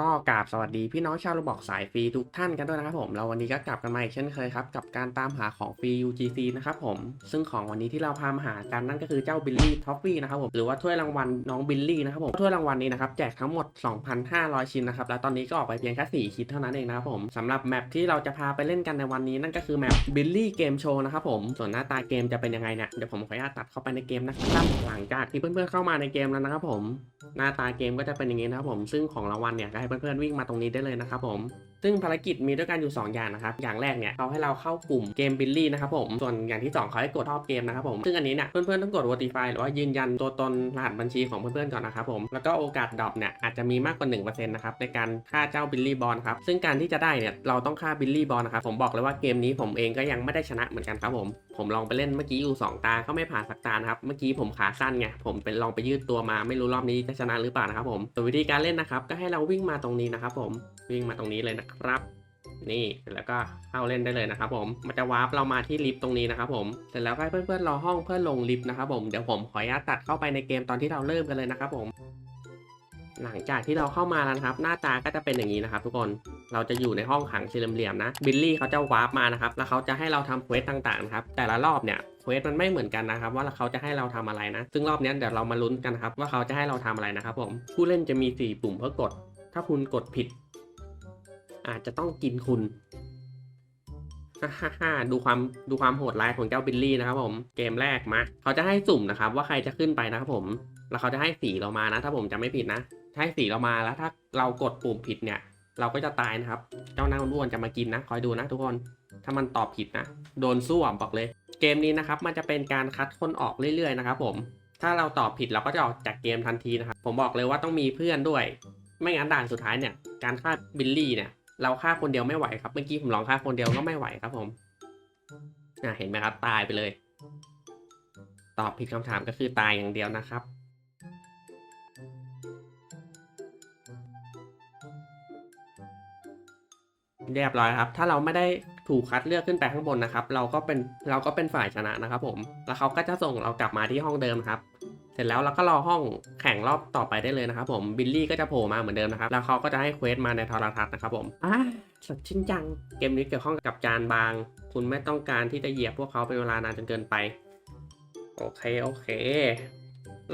ก็กราบสวัสดีพี่น้องชาวระบอกสายฟรีทุกท่านกันด้วยนะครับผมเราวันนี้ก็กลับกันมาอีกเช่นเคยครับกับการตามหาของฟรี UGC นะครับผมซึ่งของวันนี้ที่เราพามาหากันนั่นก็คือเจ้าบิลลี่ท็อฟฟี่นะครับผมหรือว่าถ้วยรางวัลน้องบิลลี่นะครับผมถ้วยรางวัลนี้นะครับแจกทั้งหมด 2,500 ชิ้นนะครับแล้วตอนนี้ก็ออกไปเพียงแค่4ชิ้นเท่านั้นเองนะครับผมสำหรับแมปที่เราจะพาไปเล่นกันในวันนี้นั่นก็คือแมปบิลลี่เกมโชว์นะครับผมส่วนหน้าตาเกมจะเป็นยังไงเนี่ยเดี๋ยวผมขออนุญาตตัดเข้าไปในเกมนะครับหลังจากที่เพื่อนๆเข้ามาในเกมแล้วนะครับผมหน้าตาเกมก็จะเป็นอย่างนี้นะครับผมซึ่งของรางวัลเนี่ยก็ให้เพื่อนๆวิ่งมาตรงนี้ได้เลยนะครับผม ซึ่งภารกิจมีด้วยกันอยู่ 2 อย่างนะครับ อย่างแรกเนี่ยเขาให้เราเข้ากลุ่มเกมบิลลี่นะครับผม ส่วนอย่างที่ 2เขาให้กดชอบเกมนะครับผม ซึ่งอันนี้เนี่ยเพื่อนๆต้องกด verify หรือว่ายืนยันตัวตนรหัสบัญชีของเพื่อนๆก่อนนะครับผม แล้วก็โอกาสดรอปเนี่ยอาจจะมีมากกว่า1%นะครับในการฆ่าเจ้าบิลลี่บอลครับ ซึ่งการที่จะได้เนี่ยเราต้องฆ่าบิลลี่บอลนะครับ ผมบอกเลยว่าเกมนี้ผมเองก็ยังไม่ได้ชนะเหมือนกันครับผม ผมลองไปเล่นเมื่อกี้อยู่ 2 ตาก็ไม่ผ่านสักตานะครับ เมื่อกี้ผมขาสั้นไง ผมเป็นลองไปยืดตัวมา ไม่รู้รอบนี้จะชนะหรือเปล่านะครับผมส่วิธีการเล่นนะครับก็ให้เราวิ่งมาตรงนี้นะครับผมวิ่งมาตรงนี้เลยนะครับ นี่แล้วก็เข้าเล่นได้เลยนะครับ ผมมันจะวาร์ปเรามาที่ลิฟต์ตรงนี้นะครับ ผมเสร็จแล้วก็ให้เพื่อนๆรอห้องเพื่อลงลิฟต์นะครับ ผมเดี๋ยวผมขออนุญาตตัดเข้าไปในเกมตอนที่เราเริ่มกันเลยนะครับ ผม หลังจากที่เราเข้ามาแล้วนครับ หน้าตาก็จะเป็นอย่างนี้นะครับ ทุกคนเราจะอยู่ในห้องขังสี่เหลี่ยมนะบิลลี่เขาจะวาร์ปมานะครับแล้วเขาจะให้เราทำเควสต่างๆนะครับแต่ละรอบเนี่ยเควสมันไม่เหมือนกันนะครับ ว่าเขาจะให้เราทำอะไรนะ ซึ่งรอบนี้เดี๋ยวเรามาลุ้นกันครับ ว่าเขาจะให้เราทำอะไรนะครับผมผู้เล่นจะมี 4 ปุ่มเพื่อกด ถ้าคุณกดผิด อาจจะต้องกินคุณฮ่าฮ่าฮ่าดูความดูความโหดร้ายของเจ้าบิลลี่นะครับผมเกมแรกมาเขาจะให้สุ่มนะครับว่าใครจะขึ้นไปนะครับผมแล้วเขาจะให้สีเรามานะ ถ้าผมจะไม่ผิดนะให้สีเรามาแล้วถ้าเรากดปุ่มผิดเนี่ย เราก็จะตายนะครับ เจ้าหน้าอ้วนจะมากินนะ คอยดูนะทุกคนถ้ามันตอบผิดนะ โดนสู้อะบอกเลย เกมนี้นะครับมันจะเป็นการคัดคนออกเรื่อยๆนะครับผมถ้าเราตอบผิดเราก็จะออกจากเกมทันทีนะครับผมบอกเลยว่าต้องมีเพื่อนด้วย ไม่งั้นด่านสุดท้ายเนี่ยการฆ่าบิลลี่เนี่ย เราฆ่าคนเดียวไม่ไหวครับ เมื่อกี้ผมลองฆ่าคนเดียวก็ไม่ไหวครับผมอะเห็นไหมครับตายไปเลย ตอบผิดคำถามก็คือตายอย่างเดียวนะครับ เรียบร้อยครับ ถ้าเราไม่ได้ถูกคัดเลือกขึ้นไปข้างบนนะครับ เราก็เป็นเราก็เป็นฝ่ายชนะนะครับ ผม แล้วเขาก็จะส่งเรากลับมาที่ห้องเดิมครับ ร็จแล้วเราก็รอห้องแข่งรอบต่อไปได้เลยนะครับผมบิลลี่ก็จะโผล่มาเหมือนเดิมนะครับ แล้วเขาก็จะให้เควสมาในโทรทัศน์นะครับผมอ่าสดชื่นจังเกมนี้เกี่ยวข้องกับจานบาง คุณไม่ต้องการที่จะเหยียบพวกเขาเป็นเวลานานจนเกินไป โอเคโอเค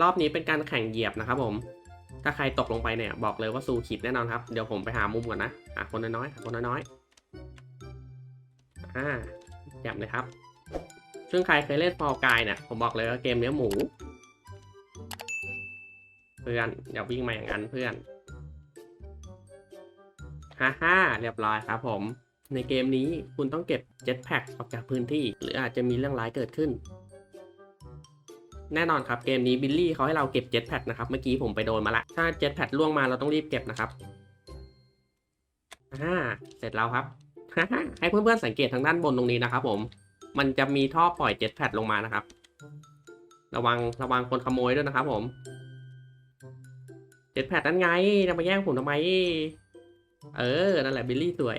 รอบนี้เป็นการแข่งเหยียบนะครับผมถ้าใครตกลงไปเนี่ยบอกเลยว่าซูขิดแน่นอนครับ เดี๋ยวผมไปหามุมก่อนนะหาคนน้อยๆหาคนน้อยๆอ่าเหยียบเลยครับซึ่งใครเคยเล่นฟอลกายเนี่ยผมบอกเลยว่าเกมเนี้ยหมูเพื่อนอย่าวิ่งมาอย่างนั้นเพื่อนฮ่าฮ่าเรียบร้อยครับผม ในเกมนี้คุณต้องเก็บเจ็ตแพ็กออกจากพื้นที่ หรืออาจจะมีเรื่องร้ายเกิดขึ้น แน่นอนครับเกมนี้บิลลี่เขาให้เราเก็บเจ็ตแพ็กนะครับ เมื่อกี้ผมไปโดนมาละ ถ้าเจ็ตแพ็กล่วงมาเราต้องรีบเก็บนะครับอ่าเสร็จแล้วครับให้เพื่อนๆสังเกตทางด้านบนตรงนี้นะครับ ผม มันจะมีท่อปล่อยเจ็ตแพ็กลงมานะครับ ระวังระวังคนขโมยด้วยนะครับ ผม เจ็ตแพ็กนั่นไงจะมาแย่งผมทำไม เออ นั่นแหละบิลลี่สวย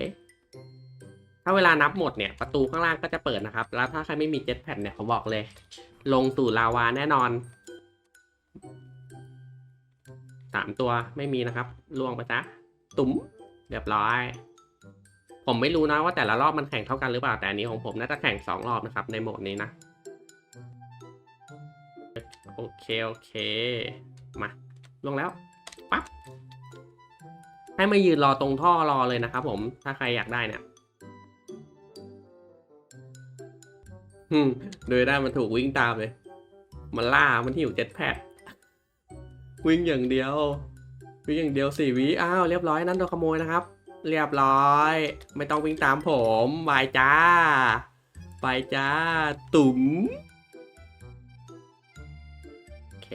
ถ้าเวลานับหมดเนี่ย ประตูข้างล่างก็จะเปิดนะครับ แล้วถ้าใครไม่มีเจ็ตแพ็กเนี่ยผมบอกเลย ลงสู่ลาวาแน่นอนสามตัวไม่มีนะครับล่วงไปซะตุ๋มเรียบร้อย ผมไม่รู้นะว่าแต่ละรอบมันแข่งเท่ากันหรือเปล่า แต่อันนี้ของผมน่าจะแข่งสองรอบนะครับ ในโหมดนี้นะ โอเค โอเค มา ลงแล้ว ให้มายืนรอตรงท่อรอเลยนะครับผมถ้าใครอยากได้เนี่ยโดยได้มันถูกวิ่งตามเลย มันล่ามันหิวเจ็ตแพดวิ่งอย่างเดียว วิ่งอย่างเดียวสี่วิอ้าวเรียบร้อยนั่นโดนขโมยนะครับ เรียบร้อย ไม่ต้องวิ่งตามผมบายจ้าบายจ้าตุ๋มโอเค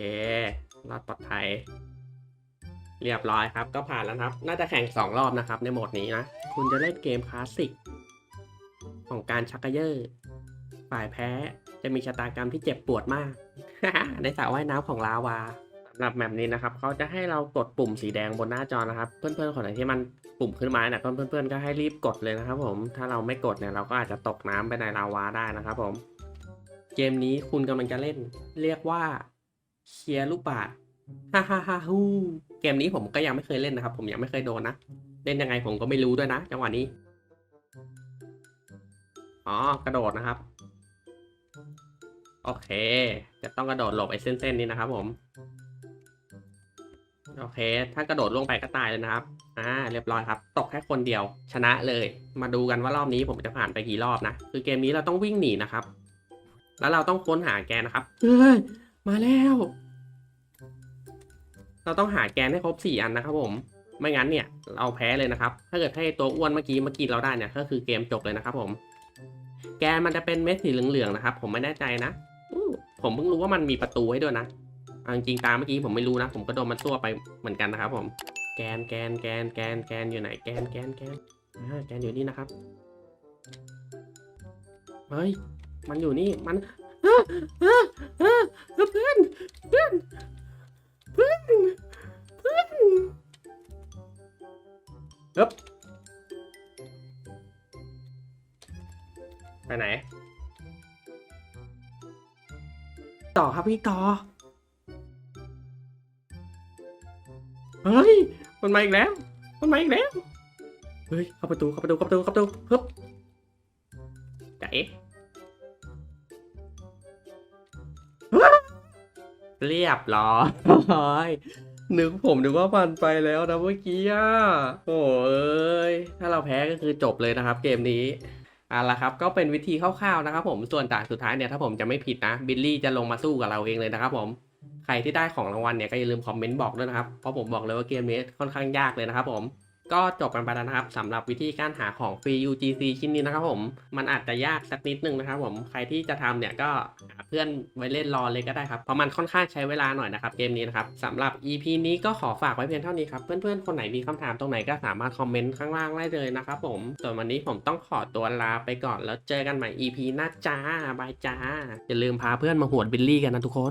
รอดปลอดภัย เรียบร้อยครับ ก็ผ่านแล้วครับ น่าจะแข่งสองรอบนะครับ ในโหมดนี้นะ คุณจะเล่นเกมคลาสสิก ของการชักกระเยอร์ฝ่ายแพ้จะมีชะตากรรมที่เจ็บปวดมาก ในสระว่ายน้ำของลาวาสำหรับแมปนี้นะครับเขาจะให้เรากดปุ่มสีแดงบนหน้าจอนะครับ เพื่อนๆคนไหนที่มันปุ่มขึ้นมาเนี่ยเพื่อนๆก็ให้รีบกดเลยนะครับ ผมถ้าเราไม่กดเนี่ยเราก็อาจจะตกน้ำไปในลาวาได้นะครับ ผม เกมนี้คุณกำลังจะเล่น เรียกว่าเชียร์ลูกบาศก ฮ่าฮ่าฮ่าฮูเกมนี้ผมก็ยังไม่เคยเล่นนะครับ ผมยังไม่เคยโดนนะ เล่นยังไงผมก็ไม่รู้ด้วยนะ จังหวะนี้ อ๋อ กระโดดนะครับ โอเค จะต้องกระโดดหลบไอ้เส้นๆนี้นะครับ ผม โอเค ถ้ากระโดดลงไปก็ตายเลยนะครับ อ่า เรียบร้อยครับ ตกแค่คนเดียว ชนะเลย มาดูกันว่ารอบนี้ผมจะผ่านไปกี่รอบนะ คือเกมนี้เราต้องวิ่งหนีนะครับ แล้วเราต้องค้นหาแกนนะครับเฮ้ย มาแล้ว เราต้องหาแกนให้ครบสี่อันนะครับผม ไม่งั้นเนี่ยเราแพ้เลยนะครับ ถ้าเกิดให้ตัวอ้วนเมื่อกี้เมื่อกี้เราได้เนี่ยก็คือเกมจบเลยนะครับผม แกนมันจะเป็นเม็ดสีเหลืองๆนะครับ ผมไม่แน่ใจนะผมเพิ่งรู้ว่ามันมีประตูให้ด้วยนะจริงๆตามเมื่อกี้ผมไม่รู้นะ ผมก็โดนมันซั่วไปเหมือนกันนะครับ ผม แกนแกนแกนแกนแกนอยู่ไหน แกนแกนแกนแกนอยู่นี่นะครับ เฮ้ย มันอยู่นี่ มันเพื่อนเพื่อน ฮึบไปไหน ต่อครับพี่ต่อ เฮ้ย มันมาอีกแล้ว มันมาอีกแล้ว เฮ้ย เข้าประตู เข้าประตู เข้าประตู เข้าประตูฮึบจะเอ๊ะเรียบร้อย นึกผมนึกว่ามันไปแล้วนะเมื่อกี้อะโอ้ยถ้าเราแพ้ก็คือจบเลยนะครับ เกมนี้อะละครับก็เป็นวิธีคร่าวๆนะครับผมส่วนจากสุดท้ายเนี่ยถ้าผมจะไม่ผิดนะบิลลี่จะลงมาสู้กับเราเองเลยนะครับผมใครที่ได้ของรางวัลเนี่ยก็อย่าลืมคอมเมนต์บอกด้วยนะครับเพราะผมบอกเลยว่าเกมนี้ค่อนข้างยากเลยนะครับผม ก็จบกันไปแล้วนะครับสำหรับวิธีการหาของฟรี UGC ชิ้นนี้นะครับผม มันอาจจะยากสักนิดนึงนะครับผมใครที่จะทำเนี่ยก็หาเพื่อนไว้เล่นรอเลยก็ได้ครับ เพราะมันค่อนข้างใช้เวลาหน่อยนะครับเกมนี้นะครับสำหรับ EP นี้ก็ขอฝากไว้เพียงเท่านี้ครับเพื่อนๆคนไหนมีคำถามตรงไหนก็สามารถคอมเมนต์ข้างล่างได้เลยนะครับผมส่วนวันนี้ผมต้องขอตัวลาไปก่อนแล้วเจอกันใหม่ EP หน้าจ้าบายจ้าอย่าลืมพาเพื่อนมาหวดบิลลี่กันนะทุกคน